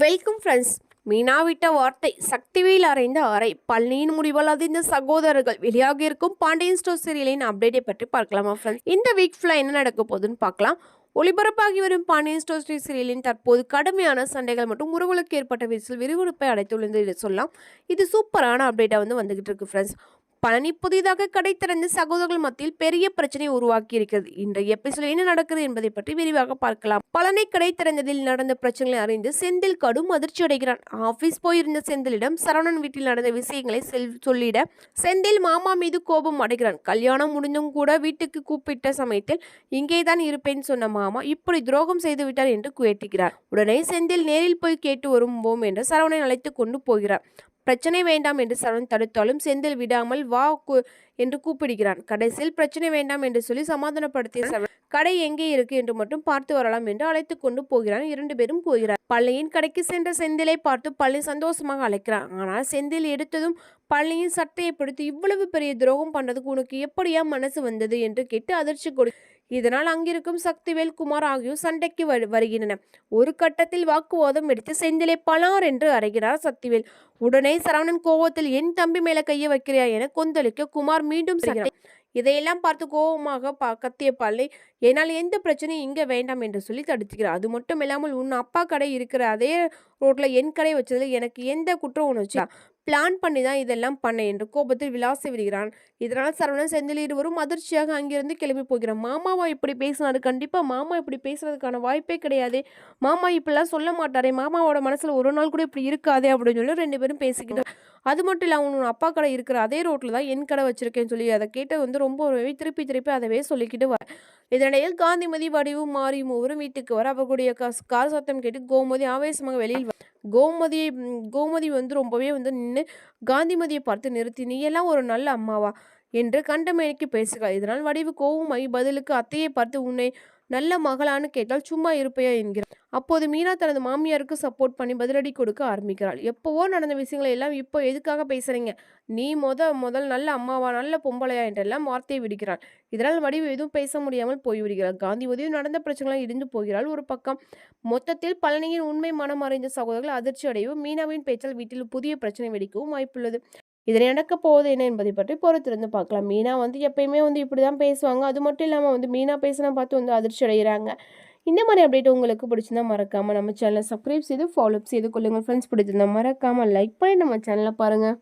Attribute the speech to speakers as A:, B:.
A: Welcome friends மீனாவிட்ட வார்த்தை சக்திவேல் அறைந்த அறை. பழனியின் முடிவால் அதிர்ந்த சகோதரர்கள் வெளியாக இருக்கும் பாண்டியன் ஸ்டோர் சீரியலின் அப்டேட்டை பற்றி பார்க்கலாமா ஃப்ரெண்ட்ஸ் இந்த வீக் ஃபுல்லாக என்ன நடக்க போகுதுன்னு பார்க்கலாம். ஒளிபரப்பாகி வரும் பாண்டியன் ஸ்டோர் சீரியலின் தற்போது கடுமையான சண்டைகள் மற்றும் உறவுகளுக்கு ஏற்பட்ட விரிசல் விறுவிறுப்பை அடைத்துள்ளது என்று சொல்லலாம். இது சூப்பரான அப்டேட்டாக வந்து வந்துகிட்டு இருக்கு ஃப்ரெண்ட்ஸ் பழனி புதிதாக கடை திறந்து சகோதரர்கள் மத்தியில் பெரிய பிரச்சனை உருவாக்கி இருக்கிறது இன்றைய எபிசோட் என்ன நடக்குது என்பதை பற்றி விரிவாக பார்க்கலாம். பழனி கடை திறந்ததில் நடந்த பிரச்சனைகளை அறிந்து செந்தில் கடும் அதிர்ச்சி அடைகிறான். ஆபீஸ் போயிருந்த செந்திலிடம் சரவணன் வீட்டில் நடந்த விஷயங்களை செல் சொல்லிட செந்தில் மாமா மீது கோபம் அடைகிறான். கல்யாணம் முடிந்தும் கூட வீட்டுக்கு கூப்பிட்ட சமயத்தில் இங்கேதான் இருப்பேன் சொன்ன மாமா இப்படி துரோகம் செய்து விட்டார் என்று குயட்டுகிறார் உடனே செந்தில் நேரில் போய் கேட்டு வரும்போம் என்று சரவணனை அழைத்து கொண்டு போகிறார். பிரச்சனை வேண்டாம் என்று சரவணன் தடுத்தாலும் செந்தில் விடாமல் வா கு- என்று கூப்பிடுகிறான். கடைசியில் பிரச்சனை வேண்டாம் என்று சொல்லி சமாதானப்படுத்திய சரவணன் கடை எங்கே இருக்கு என்று மட்டும் பார்த்து வரலாம் என்று அழைத்து கொண்டு போகிறான். இரண்டு பேரும் போகிறார். பள்ளியின் கடைக்கு சென்ற செந்திலை பார்த்து பள்ளி சந்தோஷமாக அழைக்கிறான். ஆனால் செந்தில் எடுத்ததும் பள்ளியின் சட்டையை பிடித்து இவ்வளவு பெரிய துரோகம் பண்றதுக்கு உனக்கு எப்படியா மனசு வந்தது என்று கேட்டு அதிர்ச்சி கொடு இதனால் அங்கிருக்கும் சக்திவேல் குமார் ஆகியோர் சண்டைக்கு வரு- வருகின்றனர். ஒரு கட்டத்தில் வாக்குவாதம் எடுத்து செந்திலை பலார் என்று அறைகிறார் சக்திவேல். உடனே சரவணன் கோவத்தில் என் தம்பி மேல கையை வைக்கிறியா என கொந்தளிக்க குமார் மீண்டும் சண்டை இதையெல்லாம் பார்த்து கோபமாக பா கத்திய பல்லை என்னால் எந்த பிரச்சனையும் இங்கே வேண்டாம் என்று சொல்லி தடுத்துக்கிறார் அது மட்டும் இல்லாமல் உன் அப்பா கடை இருக்கிற அதே ரோட்ல என் கடை வச்சதில் எனக்கு எந்த குற்ற உணர்ச்சி பிளான் பண்ணி தான் இதெல்லாம் பண்ணேன் என்று கோபத்தில் விளாசி விடுகிறான். இதனால் சரவணன் செந்தில் இருவரும் அதிர்ச்சியாக அங்கிருந்து கிளம்பி போகிறான் மாமாவா இப்படி பேசினாரு? கண்டிப்பாக மாமா இப்படி பேசுறதுக்கான வாய்ப்பே கிடையாது. மாமா இப்படிலாம் சொல்ல மாட்டாரே. மாமாவோட மனசில் ஒரு நாள் கூட இப்படி இருக்காதே அப்படின்னு சொல்லி ரெண்டு பேரும் பேசிக்கிட்டு அது மட்டும் இல்லை அவன் அப்பா கடை இருக்கிற அதே ரோட்டில் தான் என் கடை வச்சிருக்கேன்னு சொல்லி அதை கேட்டு வந்து ரொம்பவே திருப்பி திருப்பி அதவே சொல்லிக்கிட்டு வர இதனிடையில் காந்திமதி வடிவும் மாறி மூவரும் வீட்டுக்கு வர அவர்களுடைய கார் சத்தம் கேட்டு கோமதி ஆவேசமாக வெளியில் வர கோமதியை கோமதி வந்து ரொம்பவே வந்து நின்று காந்திமதியை பார்த்து நிறுத்தி நீ எல்லாம் ஒரு நல்ல அம்மாவா? என்று கண்டமேனிக்கு பேசுகிறாள் இதனால் வடிவு கோவமாகி பதிலுக்கு அத்தையை பார்த்து உன்னை நல்ல மகளான்னு கேட்டால் சும்மா இருப்பையா என்கிறார். அப்போது மீனா தனது மாமியாருக்கு சப்போர்ட் பண்ணி பதிலடி கொடுக்க ஆரம்பிக்கிறாள். எப்போவோ நடந்த விஷயங்களை எல்லாம் இப்போ எதுக்காக பேசுறீங்க? நீ முத முதல் நல்ல அம்மாவா நல்ல பொம்பளையா என்றெல்லாம் வார்த்தையை விடுகிறாள். இதனால் வடிவு எதுவும் பேச முடியாமல் போய்விடுகிறாள். உதவி நடந்த பிரச்சனைகளாக இடிந்து போகிறாள். ஒரு பக்கம் மொத்தத்தில் பழனியின் உண்மை மனம் அறிந்த சகோதரர்கள் அதிர்ச்சி அடையவும் மீனாவின் பேச்சால் வீட்டில் புதிய பிரச்சனை வெடிக்கவும் வாய்ப்புள்ளது. இதில் நடக்க போகுது என்ன என்பதை பற்றி பொறுத்திருந்து பார்க்கலாம். மீனா வந்து எப்பயுமே வந்து இப்படி தான் பேசுவாங்க. அது மட்டும் இல்லாமல் வந்து மீனா பேசினா பார்த்து வந்து அதிர்ச்சி அடைகிறாங்க இந்த மாதிரி அப்டேட் உங்களுக்கு பிடிச்சிருந்தா மறக்காமல் நம்ம சேனலை சப்ஸ்கிரைப் செய்து ஃபாலோப் செய்து கொள்ளுங்கள். ஃப்ரெண்ட்ஸ் பிடிச்சிருந்தா மறக்காமல் லைக் பண்ணி நம்ம சேனலை பாருங்கள்